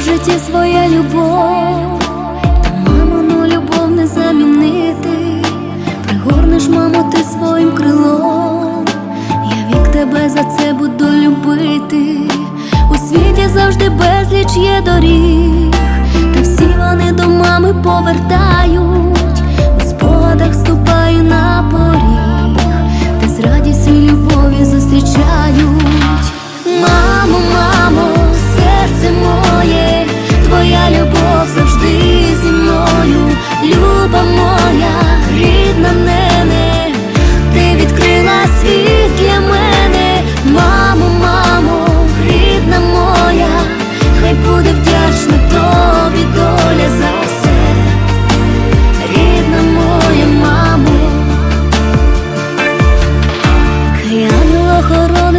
В житті своя любов, та мамину любов не замінити. Пригорнеш, мамо, ти своїм крилом. Я вік тебе за це буду любити. У світі завжди безліч є доріг, та всі вони до мами повертають.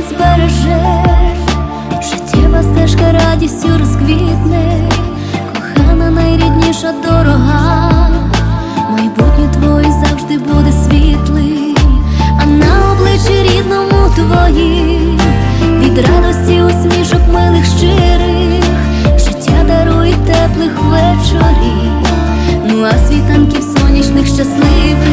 не збережеш, життєва стежка радістю розквітне, кохана найрідніша дорога, майбутнє твоє завжди буде світлим, а на обличчі рідному твоїм. Від радості усмішок милих щирих, життя дарує теплих вечорів, ну а світанків сонячних щасливих.